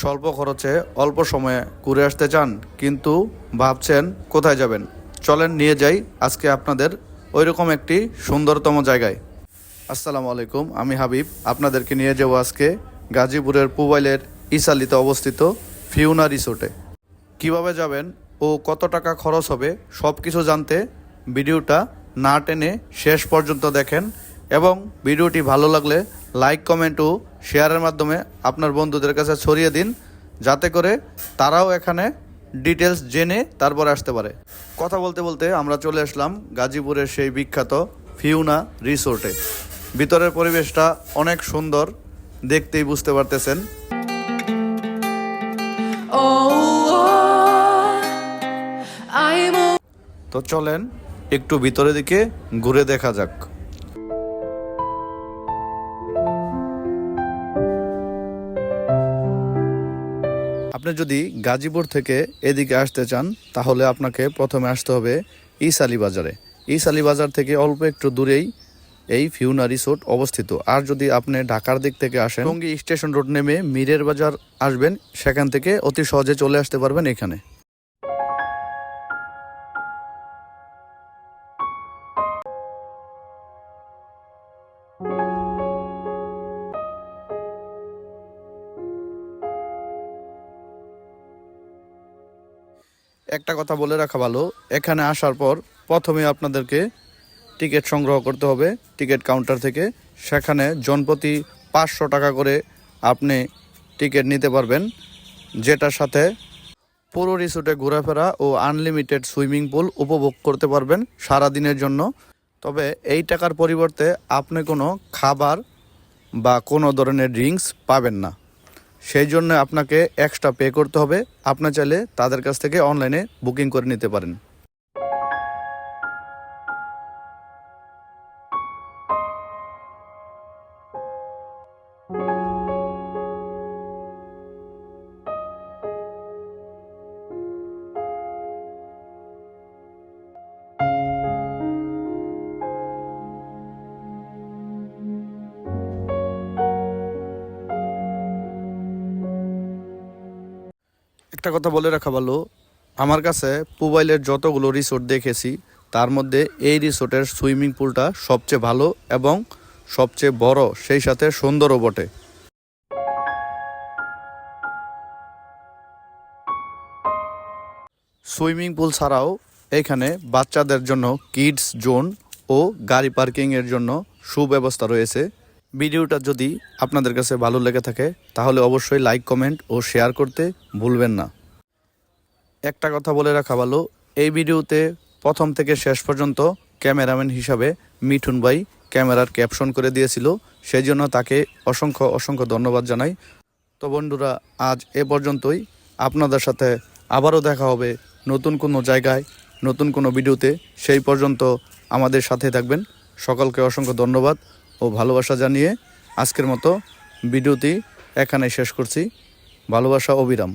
স্বল্প খরচে অল্প সময়ে ঘুরে আসতে চান, কিন্তু ভাবছেন কোথায় যাবেন? চলেন নিয়ে যাই আজকে আপনাদের ওইরকম একটি সুন্দরতম জায়গায়। আসসালামু আলাইকুম, আমি হাবিব। আপনাদেরকে নিয়ে যাব আজকে গাজীপুরের পুবাইলের ইসালিতে অবস্থিত ফিউনা রিসোর্টে। কীভাবে যাবেন ও কত টাকা খরচ হবে সব কিছু জানতে ভিডিওটা না টেনে শেষ পর্যন্ত দেখেন এবং ভিডিওটি ভালো লাগলে লাইক কমেন্ট ও শেয়ারের মাধ্যমে আপনার বন্ধুদের কাছে ছড়িয়ে দিন যাতে করে তারাও এখানে ডিটেলস জেনে তারপরে আসতে পারে। কথা বলতে বলতে আমরা চলে আসলাম গাজীপুরের সেই বিখ্যাত ফিউনা রিসোর্টে ভিতরের পরিবেশটা অনেক সুন্দর দেখতেই বুঝতে পারতেছেন। Oh, তো চলেন একটু ভিতরের দিকে ঘুরে দেখা যাক। আপনি যদি গাজীপুর থেকে এদিকে আসতে চান, তাহলে আপনাকে প্রথমে আসতে হবে ইসালি বাজারে। ইসালি বাজার থেকে অল্প একটু দূরেই এই ফিউনা রিসোর্ট অবস্থিত। আর যদি আপনি ঢাকার দিক থেকে আসেন, টঙ্গী স্টেশন রোড নেমে মিরের বাজার আসবেন, সেখান থেকে অতি সহজে চলে আসতে পারবেন এখানে। একটা কথা বলে রাখা ভালো। এখানে আসার পর প্রথমে আপনাদেরকে টিকিট সংগ্রহ করতে হবে, টিকিট কাউন্টার থেকে। সেখানে জনপ্রতি পাঁচশো টাকা করে আপনি টিকিট নিতে পারবেন, যেটার সাথে পুরো রিসোর্টে ঘোরাফেরা ও আনলিমিটেড সুইমিং পুল উপভোগ করতে পারবেন সারা দিনের জন্য। তবে এই টাকার পরিবর্তে আপনি কোনো খাবার বা কোনো ধরনের ড্রিঙ্কস পাবেন না। সেই জন্য আপনাকে এক্সট্রা পে করতে হবে। আপনার চাইলে তাদের কাছ থেকে অনলাইনে বুকিং করে নিতে পারেন। একটা কথা বলে রাখা ভালো। আমার কাছে মোবাইলের যতগুলো রিসোর্ট দেখেছি, তার মধ্যে এই রিসোর্টের সুইমিং পুলটা সবচেয়ে ভালো এবং সবচেয়ে বড়, সেই সাথে সুন্দরও বটে। সুইমিং পুল ছাড়াও এখানে বাচ্চাদের জন্য কিডস জোন ও গাড়ি পার্কিংয়ের জন্য সুব্যবস্থা রয়েছে। ভিডিওটা যদি আপনাদের কাছে ভালো লেগে থাকে, তাহলে অবশ্যই লাইক কমেন্ট ও শেয়ার করতে ভুলবেন না। একটা কথা বলে রাখা ভালো, এই ভিডিওতে প্রথম থেকে শেষ পর্যন্ত ক্যামেরাম্যান হিসাবে মিঠুন ভাই ক্যামেরার ক্যাপশন করে দিয়েছিল সেই জন্য তাকে অসংখ্য অসংখ্য ধন্যবাদ জানাই। তো বন্ধুরা, আজ এ পর্যন্তই। আপনাদের সাথে আবারও দেখা হবে নতুন কোনো জায়গায়, নতুন কোনো ভিডিওতে। সেই পর্যন্ত আমাদের সাথে থাকবেন। সকলকে অসংখ্য ধন্যবাদ। ও ভালোবাসা জানিয়ে আজকের মতো ভিডিওটি এখানে শেষ করছি। ভালোবাসা অবিরাম।